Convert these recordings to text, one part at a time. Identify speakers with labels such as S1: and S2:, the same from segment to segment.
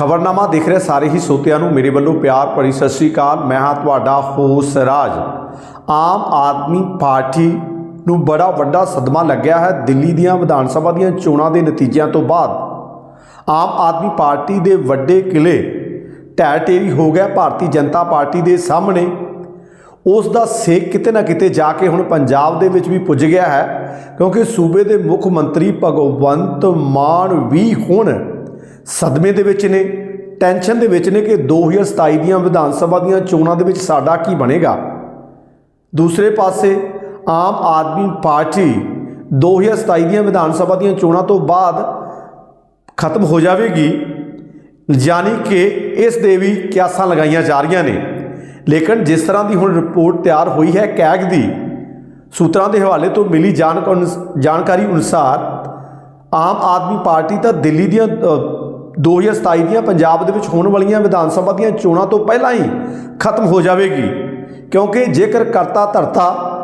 S1: ਖਬਰਨਾਮਾ ਦੇਖ ਰਹੇ, ਸਾਰੇ ਹੀ ਸੋਤਿਆਂ ਨੂੰ ਮੇਰੇ ਵੱਲੋਂ ਪਿਆਰ ਭਰੀ ਸਤਿ ਸ੍ਰੀ ਅਕਾਲ। ਮੈਂ ਹਾਂ ਤੁਹਾਡਾ ਹੋਸ ਰਾਜ। ਆਮ ਆਦਮੀ ਪਾਰਟੀ ਨੂੰ ਬੜਾ ਵੱਡਾ ਸਦਮਾ ਲੱਗਿਆ ਹੈ ਦਿੱਲੀ ਦੀਆਂ ਵਿਧਾਨ ਸਭਾ ਦੀਆਂ ਚੋਣਾਂ ਦੇ ਨਤੀਜਿਆਂ ਤੋਂ ਬਾਅਦ। ਆਮ ਆਦਮੀ ਪਾਰਟੀ ਦੇ ਵੱਡੇ ਕਿਲੇ ਢਹਿ ਢੇਰੀ ਹੋ ਗਿਆ ਭਾਰਤੀ ਜਨਤਾ ਪਾਰਟੀ ਦੇ ਸਾਹਮਣੇ। ਉਸ ਦਾ ਸੇਕ ਕਿਤੇ ਨਾ ਕਿਤੇ ਜਾ ਕੇ ਹੁਣ ਪੰਜਾਬ ਦੇ ਵਿੱਚ ਵੀ ਪੁੱਜ ਗਿਆ ਹੈ, ਕਿਉਂਕਿ ਸੂਬੇ ਦੇ ਮੁੱਖ ਮੰਤਰੀ ਭਗਵੰਤ ਮਾਨ ਵੀ ਹੁਣ ਸਦਮੇ ਦੇ ਵਿੱਚ ਨੇ, ਟੈਨਸ਼ਨ ਦੇ ਵਿੱਚ ਨੇ ਕਿ 2027 ਦੀਆਂ ਵਿਧਾਨ ਸਭਾ ਦੀਆਂ ਚੋਣਾਂ ਦੇ ਵਿੱਚ ਸਾਡਾ ਕੀ ਬਣੇਗਾ? ਦੂਸਰੇ ਪਾਸੇ, ਆਮ ਆਦਮੀ ਪਾਰਟੀ 2027 ਦੀਆਂ ਵਿਧਾਨ ਸਭਾ ਦੀਆਂ ਚੋਣਾਂ ਤੋਂ ਬਾਅਦ ਖਤਮ ਹੋ ਜਾਵੇਗੀ, ਯਾਨੀ ਕਿ ਇਸ ਦੇ ਵੀ ਕਿਆਸਾਂ ਲਗਾਈਆਂ ਜਾ ਰਹੀਆਂ ਨੇ। ਲੇਕਿਨ ਜਿਸ ਤਰ੍ਹਾਂ ਦੀ ਹੁਣ ਰਿਪੋਰਟ ਤਿਆਰ ਹੋਈ ਹੈ ਕੈਗ ਦੀ, ਸੂਤਰਾਂ ਦੇ ਹਵਾਲੇ ਤੋਂ ਮਿਲੀ ਜਾਣਕ- ਜਾਣਕਾਰੀ ਅਨੁਸਾਰ ਆਮ ਆਦਮੀ ਪਾਰਟੀ ਤਾਂ ਦਿੱਲੀ ਦੀਆਂ 2027 ਦੀਆਂ ਪੰਜਾਬ ਦੇ ਵਿੱਚ ਹੋਣ ਵਾਲੀਆਂ ਵਿਧਾਨ ਸਭਾ ਦੀਆਂ ਚੋਣਾਂ ਤੋਂ ਪਹਿਲਾਂ ਹੀ ਖਤਮ ਹੋ ਜਾਵੇਗੀ। ਕਿਉਂਕਿ ਜੇਕਰ ਕਰਤਾ ਧਰਤਾ,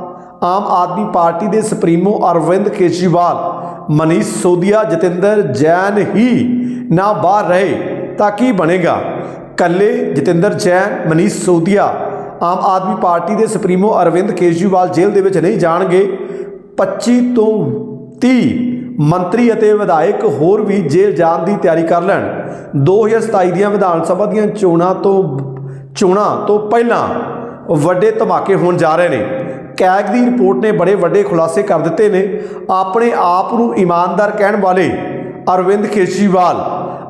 S1: ਆਮ ਆਦਮੀ ਪਾਰਟੀ ਦੇ ਸੁਪਰੀਮੋ ਅਰਵਿੰਦ ਕੇਜਰੀਵਾਲ, ਮਨੀਸ਼ ਸੋਦੀਆ ਜਤਿੰਦਰ ਜੈਨ ਹੀ ਨਾ ਬਾਹਰ ਰਹੇ ਤਾਂ ਕੀ ਬਣੇਗਾ? ਕੱਲੇ ਜਤਿੰਦਰ ਜੈਨ, ਮਨੀਸ਼ ਸੋਦੀਆ ਆਮ ਆਦਮੀ ਪਾਰਟੀ ਦੇ ਸੁਪਰੀਮੋ ਅਰਵਿੰਦ ਕੇਜਰੀਵਾਲ ਜੇਲ੍ਹ ਦੇ ਵਿੱਚ ਨਹੀਂ ਜਾਣਗੇ। 25 ਤੋਂ 30 ਮੰਤਰੀ ਅਤੇ ਵਿਧਾਇਕ ਹੋਰ ਵੀ ਜੇਲ੍ਹ ਜਾਣ ਦੀ ਤਿਆਰੀ ਕਰ ਲੈਣ। 2027 ਦੀਆਂ ਵਿਧਾਨ ਸਭਾ ਦੀਆਂ ਚੋਣਾਂ ਤੋਂ ਚੋਣਾਂ ਤੋਂ ਪਹਿਲਾਂ ਵੱਡੇ ਧਮਾਕੇ ਹੋਣ ਜਾ ਰਹੇ ਨੇ। ਕੈਗ ਦੀ ਰਿਪੋਰਟ ਨੇ ਬੜੇ ਵੱਡੇ ਖੁਲਾਸੇ ਕਰ ਦਿੱਤੇ ਨੇ। ਆਪਣੇ ਆਪ ਨੂੰ ਇਮਾਨਦਾਰ ਕਹਿਣ ਵਾਲੇ ਅਰਵਿੰਦ ਕੇਜਰੀਵਾਲ,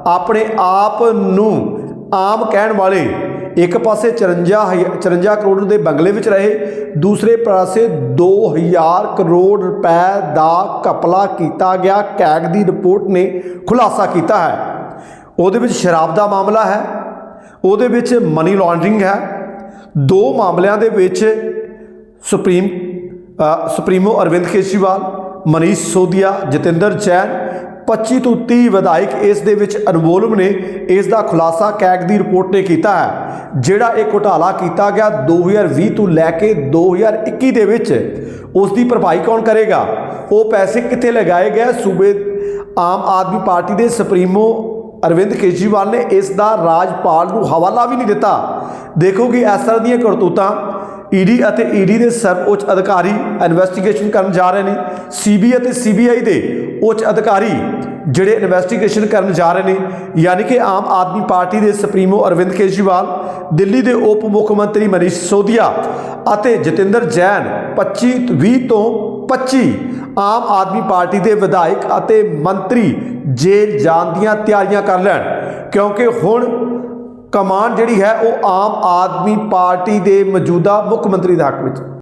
S1: ਆਪਣੇ ਆਪ ਨੂੰ ਆਮ ਕਹਿਣ ਵਾਲੇ ਇੱਕ ਪਾਸੇ 54 ਹਜ਼ਾਰ- 54 ਕਰੋੜ ਦੇ ਬੰਗਲੇ ਵਿੱਚ ਰਹੇ, ਦੂਸਰੇ ਪਾਸੇ 2000 ਕਰੋੜ ਰੁਪਏ ਦਾ ਕਪਲਾ ਕੀਤਾ ਗਿਆ। ਕੈਗ ਦੀ ਰਿਪੋਰਟ ਨੇ ਖੁਲਾਸਾ ਕੀਤਾ ਹੈ। ਉਹਦੇ ਵਿੱਚ ਸ਼ਰਾਬ ਦਾ ਮਾਮਲਾ ਹੈ। ਉਹਦੇ ਵਿੱਚ ਮਨੀ ਲਾਂਡਰਿੰਗ ਹੈ। ਦੋ ਮਾਮਲਿਆਂ ਦੇ ਵਿੱਚ ਸੁਪਰੀਮ ਸੁਪਰੀਮੋ ਅਰਵਿੰਦ ਕੇਜਰੀਵਾਲ, ਮਨੀਸ਼ ਸੋਦੀਆ ਜਤਿੰਦਰ ਜੈਨ 25 ਤੋਂ 30 ਵਿਧਾਇਕ ਇਸ ਦੇ ਵਿੱਚ ਅਨਮੋਲਮ ਨੇ। ਇਸ ਦਾ ਖੁਲਾਸਾ ਕੈਗ ਦੀ ਰਿਪੋਰਟ ਨੇ ਕੀਤਾ ਹੈ, ਜਿਹੜਾ ਇਹ ਘੁਟਾਲਾ ਕੀਤਾ ਗਿਆ 2020 ਤੋਂ ਲੈ ਕੇ 2021 ਦੇ ਵਿੱਚ। ਉਸ ਦੀ ਭਰਪਾਈ ਕੌਣ ਕਰੇਗਾ? ਉਹ ਪੈਸੇ ਕਿੱਥੇ ਲਗਾਏ ਗਏ? ਸੂਬੇ ਆਮ ਆਦਮੀ ਪਾਰਟੀ ਦੇ ਸੁਪਰੀਮੋ ਅਰਵਿੰਦ ਕੇਜਰੀਵਾਲ ਨੇ ਇਸ ਦਾ ਰਾਜਪਾਲ ਨੂੰ ਹਵਾਲਾ ਵੀ ਨਹੀਂ ਦਿੱਤਾ। ਦੇਖੋ ਕਿ ਇਸ ਤਰ੍ਹਾਂ ਦੀਆਂ ਕਰਤੂਤਾਂ ਈਡੀ ਅਤੇ ਈਡੀ ਦੇ ਸਰਵਉੱਚ ਅਧਿਕਾਰੀ ਇਨਵੈਸਟੀਗੇਸ਼ਨ ਕਰਨ ਜਾ ਰਹੇ ਨੇ। ਸੀਬੀ ਅਤੇ ਸੀਬੀਆਈ ਦੇ ਉੱਚ ਅਧਿਕਾਰੀ ਜਿਹੜੇ ਇਨਵੈਸਟੀਗੇਸ਼ਨ ਕਰਨ ਜਾ ਰਹੇ ਨੇ, ਯਾਨੀ ਕਿ ਆਮ ਆਦਮੀ ਪਾਰਟੀ ਦੇ ਸੁਪਰੀਮੋ ਅਰਵਿੰਦ ਕੇਜਰੀਵਾਲ, ਦਿੱਲੀ ਦੇ ਉਪ ਮੁੱਖ ਮੰਤਰੀ ਮਨੀਸ਼ ਸੋਦੀਆ ਅਤੇ ਜਤਿੰਦਰ ਜੈਨ 25 20 ਤੋਂ 25 ਆਮ ਆਦਮੀ ਪਾਰਟੀ ਦੇ ਵਿਧਾਇਕ ਅਤੇ ਮੰਤਰੀ ਜੇਲ੍ਹ ਜਾਣ ਦੀਆਂ ਤਿਆਰੀਆਂ ਕਰ ਲੈਣ। ਕਿਉਂਕਿ ਹੁਣ ਕਮਾਨ ਜਿਹੜੀ ਹੈ ਉਹ ਆਮ ਆਦਮੀ ਪਾਰਟੀ ਦੇ ਮੌਜੂਦਾ ਮੁੱਖ ਮੰਤਰੀ ਦੇ ਹੱਕ ਵਿੱਚ।